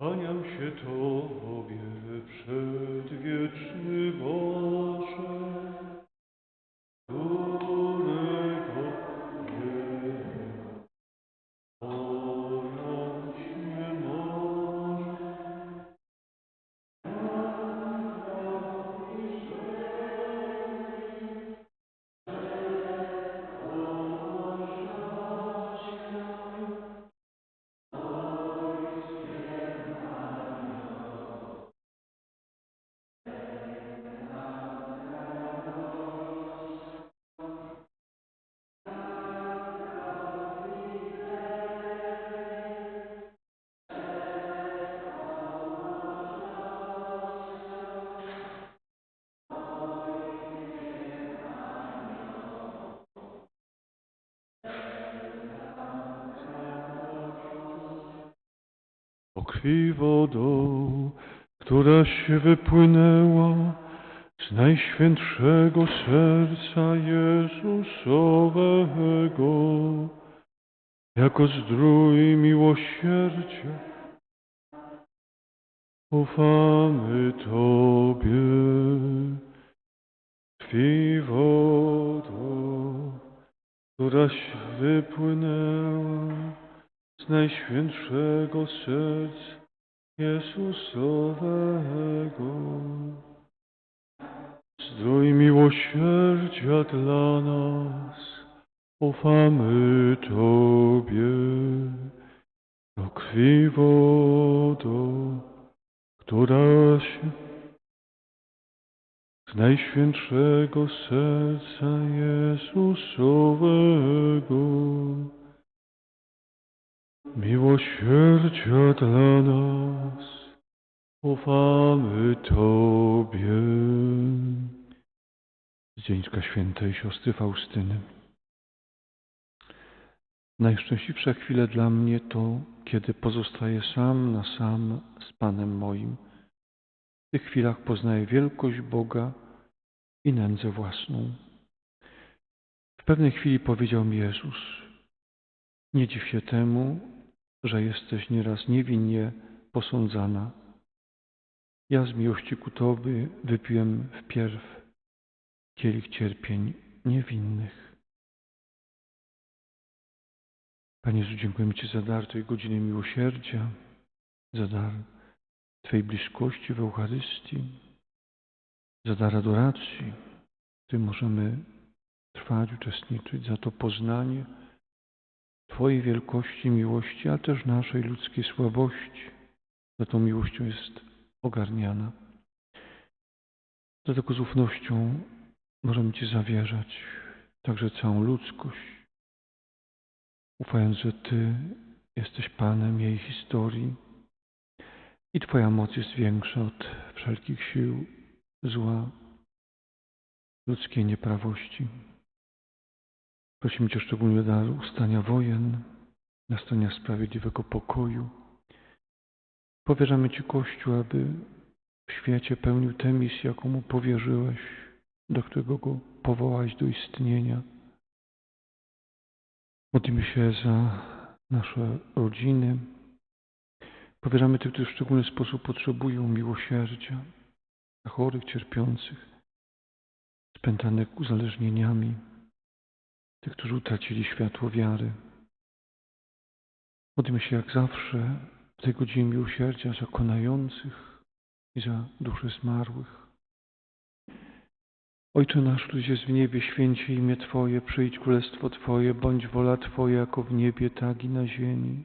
Kłaniam się Tobie, przedwieczny Boże, Krwi wodą, która się wypłynęła z najświętszego serca Jezusowego, jako zdrój miłosierdzia, ufamy Tobie. Krwi wodą, która się wypłynęła najświętszego serca Jezusowego. Zdrój miłosierdzia dla nas, ufamy Tobie. Do krwi wodą, która się z najświętszego serca Jezusowego. Miłosierdzia dla nas, ufamy Tobie. Z Świętej Siostry Faustyny. Najszczęśliwsza chwile dla mnie to, kiedy pozostaję sam na sam z Panem moim. W tych chwilach poznaję wielkość Boga i nędzę własną. W pewnej chwili powiedział mi Jezus, nie dziw się temu, że jesteś nieraz niewinnie posądzana. Ja z miłości ku Tobie wypiłem wpierw kielich cierpień niewinnych. Panie Jezu, dziękujemy Ci za dar tej godziny miłosierdzia, za dar Twojej bliskości w Eucharystii, za dar adoracji, w którym możemy trwać, uczestniczyć, za to poznanie Twojej wielkości, miłości, ale też naszej ludzkiej słabości, za tą miłością jest ogarniana. Dlatego z ufnością możemy Ci zawierzać także całą ludzkość, ufając, że Ty jesteś Panem jej historii i Twoja moc jest większa od wszelkich sił zła, ludzkiej nieprawości. Prosimy Cię szczególnie dar ustania wojen, nastania sprawiedliwego pokoju. Powierzamy Ci Kościół, aby w świecie pełnił tę misję, jaką Mu powierzyłeś, do którego Go powołałeś do istnienia. Modlimy się za nasze rodziny. Powierzamy tych, którzy w szczególny sposób potrzebują miłosierdzia, chorych, cierpiących, spętanych uzależnieniami, tych, którzy utracili światło wiary. Modlimy się jak zawsze w tej godzinie miłosierdzia za konających i za dusze zmarłych. Ojcze nasz, któryś jest w niebie, święcie imię Twoje, przyjdź królestwo Twoje, bądź wola Twoja jako w niebie, tak i na ziemi.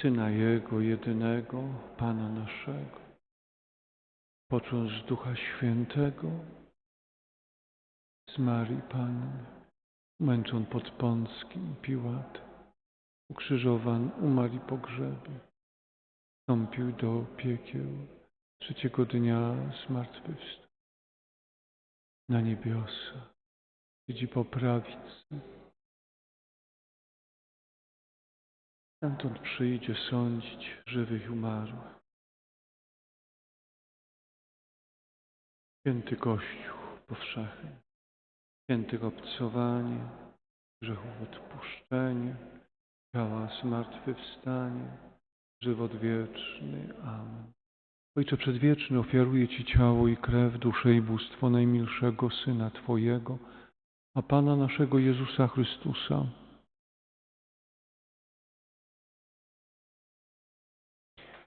Syna Jego jedynego, Pana naszego, począc z Ducha Świętego, z Marii Panny, męczon pod Pąckim Piłat, ukrzyżowan, umarł i pogrzebie, wstąpił do piekieł, trzeciego dnia zmartwychwstał. Na niebiosa, siedzi po prawicy. Stamtąd przyjdzie sądzić żywych i umarłych. Święty Kościół powszechny, święty obcowanie, grzechów odpuszczenie, ciała zmartwychwstanie, żywot wieczny. Amen. Ojcze Przedwieczny, ofiaruję Ci ciało i krew, duszę i bóstwo najmilszego Syna Twojego, a Pana naszego Jezusa Chrystusa,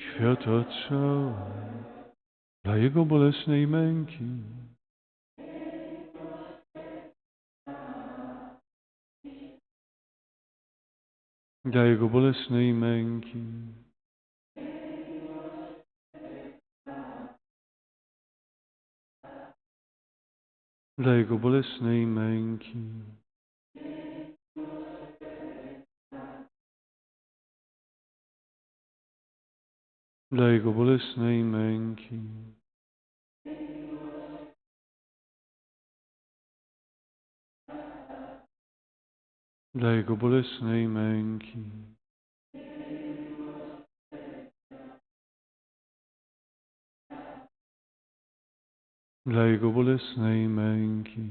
świata całe, dla Jego bolesnej męki, dla Jego bolesnej męki, dla Jego bolesnej męki, Legoboles nejmenší. bolesnej męki. Legoboles nejmenší. bolesnej męki.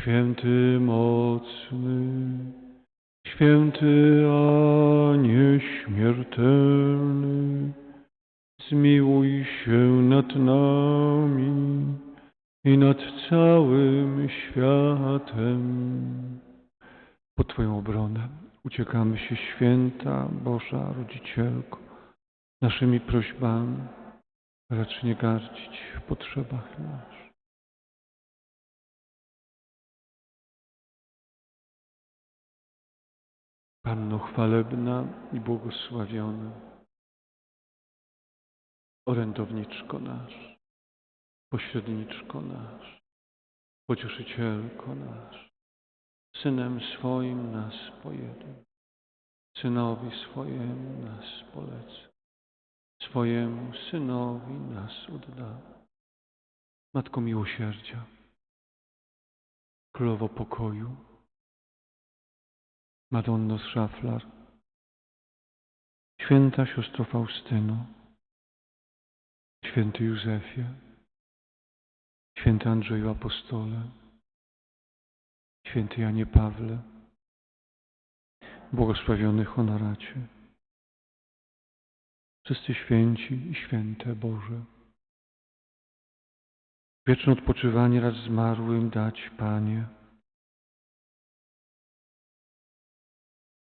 Święty mocny, święty a nieśmiertelny, zmiłuj się nad nami i nad całym światem. Pod Twoją obronę uciekamy się, święta Boża Rodzicielko, naszymi prośbami, racz nie gardzić w potrzebach naszych. Panno chwalebna i błogosławiona, orędowniczko nasz, pośredniczko nasz, pocieszycielko nasz, Synem swoim nas pojedyn, Synowi swojemu nas polecę, swojemu Synowi nas odda. Matko miłosierdzia, Królowo pokoju, Madonno z Szaflar, Święta siostro Faustyno, Święty Józefie, Święty Andrzeju Apostole, Święty Janie Pawle, błogosławiony honoracie, wszyscy święci i święte Boże. Wieczne odpoczywanie raz zmarłym dać, Panie,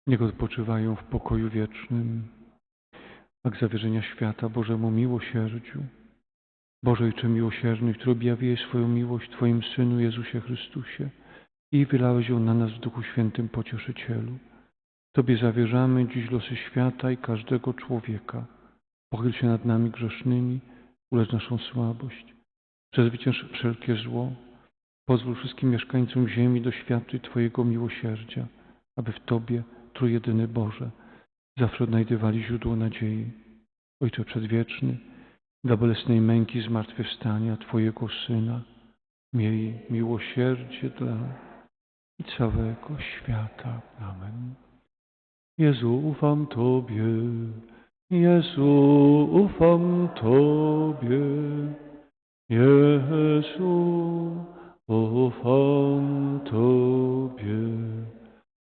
Niech odpoczywają w pokoju wiecznym. Akt zawierzenia świata Bożemu miłosierdziu. Boże Ojcze miłosierny, który objawiłeś swoją miłość Twoim Synu Jezusie Chrystusie i wylałeś ją na nas w Duchu Świętym Pocieszycielu. Tobie zawierzamy dziś losy świata i każdego człowieka. Pochyl się nad nami grzesznymi, ulecz naszą słabość. Przezwycięż wszelkie zło. Pozwól wszystkim mieszkańcom ziemi doświadczyć Twojego miłosierdzia, aby w Tobie, Trójjedyny Boże, zawsze odnajdywali źródło nadziei. Ojcze Przedwieczny, dla bolesnej męki zmartwychwstania Twojego Syna, miej miłosierdzie dla i całego świata. Amen. Jezu, ufam Tobie, Jezu, ufam Tobie, Jezu, ufam Tobie,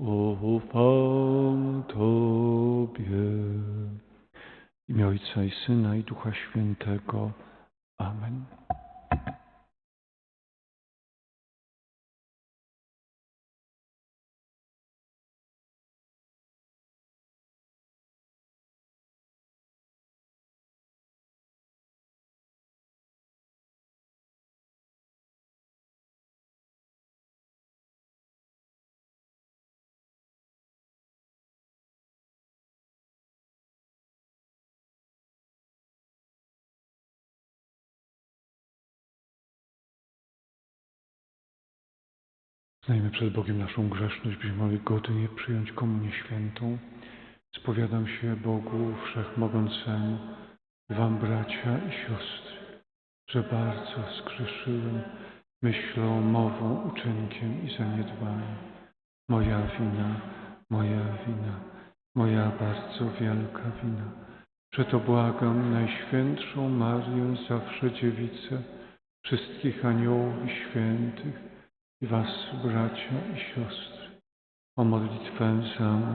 ufam Tobie. W imię Ojca i Syna i Ducha Świętego. Amen. Znajmy przed Bogiem naszą grzeszność, byśmy mogli godnie przyjąć Komunię Świętą. Spowiadam się Bogu Wszechmogącemu, Wam bracia i siostry, że bardzo zgrzeszyłem myślą, mową, uczynkiem i zaniedbaniem. Moja wina, moja wina, moja bardzo wielka wina. Przeto błagam Najświętszą Marię, zawsze Dziewicę, wszystkich aniołów i świętych, was, bracia i siostry, o modlitwę za